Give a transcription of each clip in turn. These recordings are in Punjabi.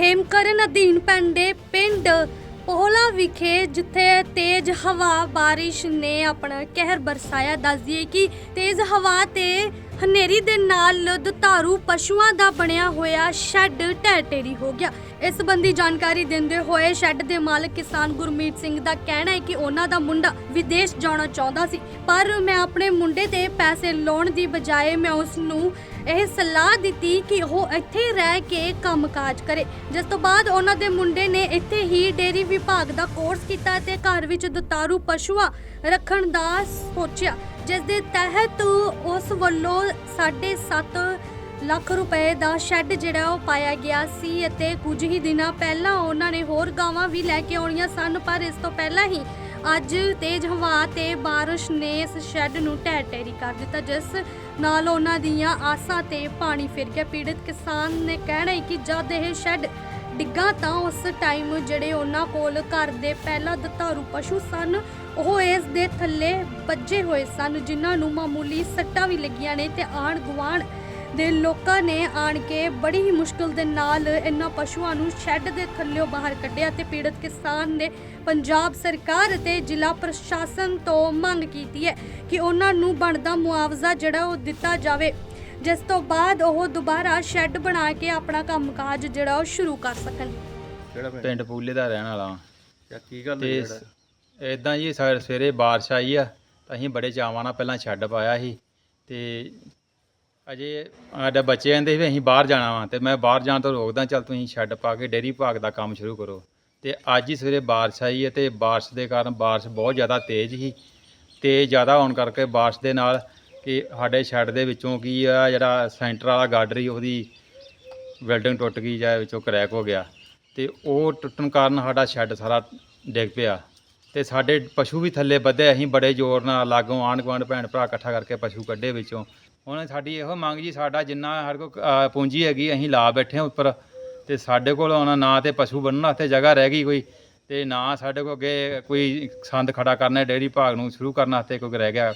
ਖੇਮਕਰਨ ਅਧੀਨ ਪੈਂਦੇ ਪਿੰਡ ਪੋਹਲਾ ਵਿਖੇ, ਜਿੱਥੇ ਤੇਜ਼ ਹਵਾ ਬਾਰਿਸ਼ ਨੇ ਆਪਣਾ ਕਹਿਰ ਬਰਸਾਇਆ। ਦੱਸ ਕਿ ਤੇਜ਼ ਹਵਾ ਤੇ ਹਨੇਰੀ ਦੇ ਨਾਲ ਦੁਧਾਰੂ ਪਸ਼ੂਆਂ ਦਾ ਬਣਿਆ ਹੋਇਆ ਸ਼ੈੱਡ ਢਹਿ ਹੋ ਗਿਆ। ਇਸ ਸੰਬੰਧੀ ਜਾਣਕਾਰੀ ਦਿੰਦੇ ਹੋਏ ਸ਼ੈੱਡ ਦੇ ਮਾਲਕ ਕਿਸਾਨ ਗੁਰਮੀਤ ਸਿੰਘ ਦਾ ਕਹਿਣਾ ਹੈ ਕਿ ਉਹਨਾਂ ਦਾ ਮੁੰਡਾ ਵਿਦੇਸ਼ ਜਾਣਾ ਚਾਹੁੰਦਾ ਸੀ, ਪਰ ਮੈਂ ਆਪਣੇ ਮੁੰਡੇ ਤੇ ਪੈਸੇ ਲਾਉਣ ਦੀ ਬਜਾਏ ਮੈਂ ਉਸ ਨੂੰ ਇਹ ਸਲਾਹ ਦਿੱਤੀ ਕਿ ਉਹ ਇੱਥੇ ਰਹਿ ਕੇ ਕੰਮਕਾਜ ਕਰੇ। ਜਿਸ ਤੋਂ ਬਾਅਦ ਉਹਨਾਂ ਦੇ ਮੁੰਡੇ ਨੇ ਇੱਥੇ ਹੀ ਡੇਰੀ ਵਿਭਾਗ ਦਾ ਕੋਰਸ ਕੀਤਾ ਤੇ ਘਰ ਵਿੱਚ ਦੁਤਾਰੂ ਪਸ਼ੂਆਂ ਰੱਖਣ ਦਾ ਸੋਚਿਆ। ਜਿਸ ਦੇ ਤਹਿਤ ਉਸ ਵੱਲੋਂ 7.5 ਲੱਖ ਰੁਪਏ ਦਾ ਸ਼ੈੱਡ ਜਿਹੜਾ ਉਹ ਪਾਇਆ ਗਿਆ ਸੀ ਅਤੇ ਕੁਝ ਹੀ ਦਿਨਾਂ ਪਹਿਲਾਂ ਉਹਨਾਂ ਨੇ ਹੋਰ ਗਾਵਾਂ ਵੀ ਲੈ ਕੇ ਆਉਣੀਆਂ ਸਨ, ਪਰ ਇਸ ਤੋਂ ਪਹਿਲਾਂ ਹੀ ਅੱਜ ਤੇਜ਼ ਹਵਾ ਤੇ ਬਾਰਿਸ਼ ਨੇ ਇਸ ਸ਼ੈੱਡ ਨੂੰ ਢਹਿ ਢੇਰੀ ਕਰ ਦਿੱਤਾ, ਜਿਸ ਨਾਲ ਉਹਨਾਂ ਦੀਆਂ ਆਸਾਂ ਤੇ ਪਾਣੀ ਫਿਰ ਗਿਆ। ਪੀੜਤ ਕਿਸਾਨ ਨੇ ਕਹਿਣਾ ਹੈ ਕਿ ਜਦ ਇਹ ਸ਼ੈੱਡ ਡਿੱਗਾ ਤਾਂ ਉਸ ਟਾਈਮ ਜਿਹੜੇ ਉਹਨਾਂ ਕੋਲ ਘਰ ਦੇ ਪਹਿਲਾ ਦੁਧਾਰੂ ਪਸ਼ੂ ਸਨ, ਉਹ ਇਸ ਦੇ ਥੱਲੇ ਵੱਜੇ ਹੋਏ ਸਨ, ਜਿਨ੍ਹਾਂ ਨੂੰ ਮਾਮੂਲੀ ਸੱਟਾਂ ਵੀ ਲੱਗੀਆਂ ਨੇ ਤੇ ਆਣ ਗੁਆਂਢ ਦੇ ਲੋਕਾਂ ਨੇ ਆਣ ਕੇ ਬੜੀ ਹੀ ਮੁਸ਼ਕਲ ਦੇ ਨਾਲ ਇਹਨਾਂ ਪਸ਼ੂਆਂ ਨੂੰ ਸ਼ੈੱਡ ਦੇ ਥੱਲਿਓਂ ਬਾਹਰ ਕੱਢਿਆ ਤੇ ਪੀੜਤ ਕਿਸਾਨ ਨੇ ਪੰਜਾਬ ਸਰਕਾਰ ਅਤੇ ਜ਼ਿਲ੍ਹਾ ਪ੍ਰਸ਼ਾਸਨ ਤੋਂ ਮੰਗ ਕੀਤੀ ਹੈ ਕਿ ਉਹਨਾਂ ਨੂੰ ਬਣਦਾ ਮੁਆਵਜ਼ਾ ਜਿਹੜਾ ਉਹ ਦਿੱਤਾ ਜਾਵੇ। ਜਿਸ ਤੋਂ ਬਾਅਦ ਉਹ ਦੁਬਾਰਾ ਸ਼ੈੱਡ ਬਣਾ ਕੇ ਆਪਣਾ ਕੰਮਕਾਜ ਜਿਹੜਾ ਉਹ ਸ਼ੁਰੂ ਕਰ ਸਕਣ। ਕਿਹੜਾ ਪਿੰਡ? ਪਿੰਡ ਪੂਲੇ ਦਾ ਰਹਿਣ ਵਾਲਾ ਵਾਂ। ਜਾਂ ਕੀ ਗੱਲ ਤੇ ਹੋਈ ਜਿਹੜਾ? ਇਦਾਂ ਜੀ ਸਾ- ਸਵੇਰੇ ਬਾਰਿਸ਼ ਆਈ ਆ ਤਾਂ ਅਸੀਂ ਬੜੇ ਚਾਵਾਂ ਨਾਲ ਪਹਿਲਾਂ ਛੱਡ ਪਾਇਆ ਸੀ। ਤੇ ਅਜੇ ਸਾਡੇ ਬੱਚੇ ਕਹਿੰਦੇ ਸੀ ਵੀ ਅਸੀਂ ਬਾਹਰ ਜਾਣਾ ਵਾ ਤੇ ਮੈਂ ਬਾਹਰ ਜਾਣ ਤੋਂ ਰੋਕਦਾ ਚੱਲ ਤੁਸੀਂ ਛੱਡ ਪਾ ਕੇ ਡੇਰੀ ਭਾਗ ਦਾ ਕੰਮ ਸ਼ੁਰੂ ਕਰੋ। ਤੇ ਅੱਜ ਹੀ ਸਵੇਰੇ ਬਾਰਿਸ਼ ਆਈ ਹੈ ਤੇ ਬਾਰਿਸ਼ ਦੇ ਕਾਰਨ ਬਾਰਿਸ਼ ਬਹੁਤ ਜ਼ਿਆਦਾ ਤੇਜ਼ ਸੀ। ਤੇ ਜ਼ਿਆਦਾ ਹੋਣ ਕਰਕੇ ਬਾਰਿਸ਼ ਦੇ ਨਾਲ ਕਿ ਸਾਡੇ ਸ਼ੈੱਡ ਦੇ ਵਿੱਚੋਂ ਕੀ ਆ, ਜਿਹੜਾ ਸੈਂਟਰ ਵਾਲਾ ਗਾਡਰੀ ਉਹਦੀ ਵੈਲਡਿੰਗ ਟੁੱਟ ਗਈ ਜਾਂ ਵਿੱਚੋਂ ਕਰੈਕ ਹੋ ਗਿਆ। ਤੇ ਉਹ ਟੁੱਟਣ ਕਾਰਨ ਸਾਡਾ ਸ਼ੈੱਡ ਸਾਰਾ ਡਿੱਗ ਪਿਆ। ਤੇ ਸਾਡੇ ਪਸ਼ੂ ਵੀ ਥੱਲੇ ਵੱਧੇ, ਅਸੀਂ ਬੜੇ ਜ਼ੋਰ ਨਾਲ ਲਾਗੋਂ ਆਂਢ ਗੁਆਂਢ ਭੈਣ ਭਰਾ ਇਕੱਠਾ ਕਰਕੇ ਪਸ਼ੂ ਕੱਢੇ ਵਿੱਚੋਂ। ਹੁਣ ਸਾਡੀ ਇਹੋ ਮੰਗ ਜੀ, ਸਾਡਾ ਜਿੰਨਾ ਸਾਡੇ ਕੋਲ ਪੂੰਜੀ ਹੈਗੀ, ਅਸੀਂ ਲਾ ਬੈਠੇ ਹਾਂ ਉੱਪਰ। ਤੇ ਸਾਡੇ ਕੋਲ ਆਉਣਾ ਨਾ ਤੇ ਪਸ਼ੂ ਬੰਨਣ ਵਾਸਤੇ ਜਗ੍ਹਾ ਰਹਿ ਗਈ ਕੋਈ, ਤੇ ਨਾ ਸਾਡੇ ਕੋਲ ਅੱਗੇ ਕੋਈ ਸੰਦ ਖੜਾ ਕਰਨਾ, ਡੇਅਰੀ ਭਾਗ ਨੂੰ ਸ਼ੁਰੂ ਕਰਨ ਵਾਸਤੇ ਕੋਈ ਰਹਿ ਗਿਆ।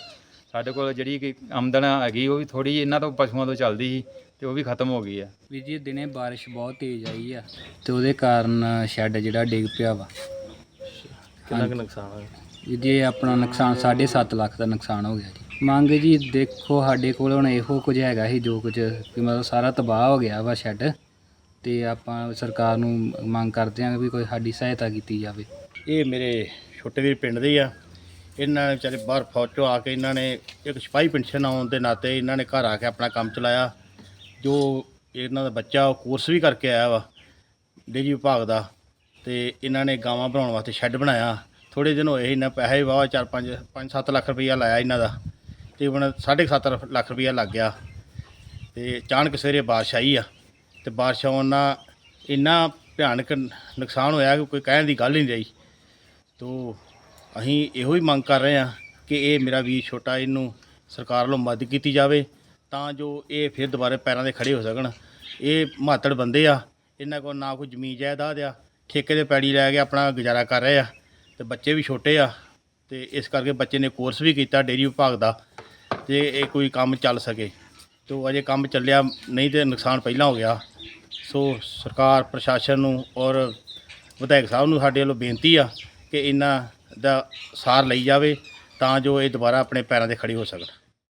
ਸਾਡੇ ਕੋਲ ਜਿਹੜੀ ਕਿ ਆਮਦਨ ਹੈਗੀ ਉਹ ਵੀ ਥੋੜੀ ਇਹਨਾਂ ਤੋਂ ਪਸ਼ੂਆਂ ਤੋਂ ਚੱਲਦੀ ਸੀ ਤੇ ਉਹ ਵੀ ਖਤਮ ਹੋ ਗਈ ਆ। ਵੀਰ ਜੀ ਦਿਨੇ ਬਾਰਿਸ਼ ਬਹੁਤ ਤੇਜ਼ ਆਈ ਆ ਤੇ ਉਹਦੇ ਕਾਰਨ ਸ਼ੈੱਡ ਜਿਹੜਾ ਡਿੱਗ ਪਿਆ ਵਾ। ਕਿੰਨਾ ਕੁ ਨੁਕਸਾਨ ਹੋਇਆ? ਜੀ ਆਪਣਾ ਨੁਕਸਾਨ 7.5 ਲੱਖ ਦਾ ਨੁਕਸਾਨ ਹੋ ਗਿਆ ਜੀ। ਮੰਗ ਜੀ ਦੇਖੋ ਸਾਡੇ ਕੋਲ ਹੁਣ ਇਹੋ ਕੁਝ ਹੈਗਾ ਸੀ ਜੋ ਕੁਝ ਕਿ ਮਤਲਬ ਸਾਰਾ ਤਬਾਹ ਹੋ ਗਿਆ ਵਾ ਸ਼ੈੱਡ ਤੇ ਆਪਾਂ ਸਰਕਾਰ ਨੂੰ ਮੰਗ ਕਰਦੇ ਹਾਂ ਵੀ ਕੋਈ ਸਾਡੀ ਸਹਾਇਤਾ ਕੀਤੀ ਜਾਵੇ। ਇਹ ਮੇਰੇ ਛੋਟੇ ਵੀਰ ਪਿੰਡ ਦੇ ਆ। ਇਹਨਾਂ ਨੇ ਵਿਚਾਰੇ ਬਾਹਰ ਫੌਜ ਚੋਂ ਆ ਕੇ ਇਹਨਾਂ ਨੇ ਇੱਕ ਸਿਪਾਹੀ ਪੈਨਸ਼ਨ ਆਉਣ ਦੇ ਨਾਤੇ ਇਹਨਾਂ ਨੇ ਘਰ ਆ ਕੇ ਆਪਣਾ ਕੰਮ ਚਲਾਇਆ। ਜੋ ਇਹਨਾਂ ਦਾ ਬੱਚਾ ਉਹ ਕੋਰਸ ਵੀ ਕਰਕੇ ਆਇਆ ਵਾ ਡੇਰੀ ਵਿਭਾਗ ਦਾ, ਤੇ ਇਹਨਾਂ ਨੇ ਗਾਵਾਂ ਬਣਾਉਣ ਵਾਸਤੇ ਸ਼ੈੱਡ ਬਣਾਇਆ। ਥੋੜੇ ਦਿਨ ਹੋਏ ਇਹਨਾਂ ਪੈਸੇ ਵਾਹ 4 5 5 7 ਲੱਖ ਰੁਪਈਆ ਲਾਇਆ ਇਹਨਾਂ ਦਾ, ਤੇ ਹੁਣ 7.5 ਲੱਖ ਰੁਪਈਆ ਲੱਗ ਗਿਆ। ਤੇ ਅਚਾਨਕ ਸਵੇਰੇ ਬਾਰਿਸ਼ ਆਈ ਆ, ਤੇ ਬਾਰਿਸ਼ ਆਉਣ ਨਾਲ ਇੰਨਾ ਭਿਆਨਕ ਨੁਕਸਾਨ ਹੋਇਆ ਕਿ ਕੋਈ ਕਹਿਣ ਦੀ ਗੱਲ ਨਹੀਂ ਰਹੀ। ਤੋ ਅਸੀਂ ਇਹੋ ਹੀ ਮੰਗ ਕਰ ਰਹੇ ਹਾਂ ਕਿ ਇਹ ਮੇਰਾ ਵੀਰ ਛੋਟਾ ਇਹਨੂੰ ਸਰਕਾਰ ਵੱਲੋਂ ਮਦਦ ਕੀਤੀ ਜਾਵੇ ਤਾਂ ਜੋ ਇਹ ਫਿਰ ਦੁਬਾਰਾ ਪੈਰਾਂ 'ਤੇ ਖੜੇ ਹੋ ਸਕਣ। ਇਹ ਮਾਤੜ ਬੰਦੇ ਆ, ਇਹਨਾਂ ਕੋਲ ਨਾ ਕੋਈ ਜ਼ਮੀਨ ਜਾਇਦਾਦ ਆ, ਠੇਕੇ ਦੇ ਪੈੜੀ ਲੈ ਕੇ ਆਪਣਾ ਗੁਜ਼ਾਰਾ ਕਰ ਰਹੇ ਆ ਤੇ ਬੱਚੇ ਵੀ ਛੋਟੇ ਆ ਤੇ ਇਸ ਕਰਕੇ ਬੱਚੇ ਨੇ ਕੋਰਸ ਵੀ ਕੀਤਾ ਡੇਰੀ ਵਿਭਾਗ ਦਾ ਤੇ ਇਹ ਕੋਈ ਕੰਮ ਚੱਲ ਸਕੇ। ਤੋ ਅਜੇ ਕੰਮ ਚੱਲਿਆ ਨਹੀਂ ਤੇ ਨੁਕਸਾਨ ਪਹਿਲਾਂ ਹੋ ਗਿਆ। ਸੋ ਸਰਕਾਰ, ਪ੍ਰਸ਼ਾਸਨ ਨੂੰ ਔਰ ਵਿਧਾਇਕ ਸਾਹਿਬ ਨੂੰ ਸਾਡੇ ਵੱਲੋਂ ਬੇਨਤੀ ਆ ਕਿ ਇਹਨਾਂ ਦਾ ਸਾਰ ਲਈ ਜਾਵੇ ਤਾਂ ਜੋ ਇਹ ਦੁਬਾਰਾ ਆਪਣੇ ਪੈਰਾਂ 'ਤੇ ਖੜੇ ਹੋ ਸਕਣ।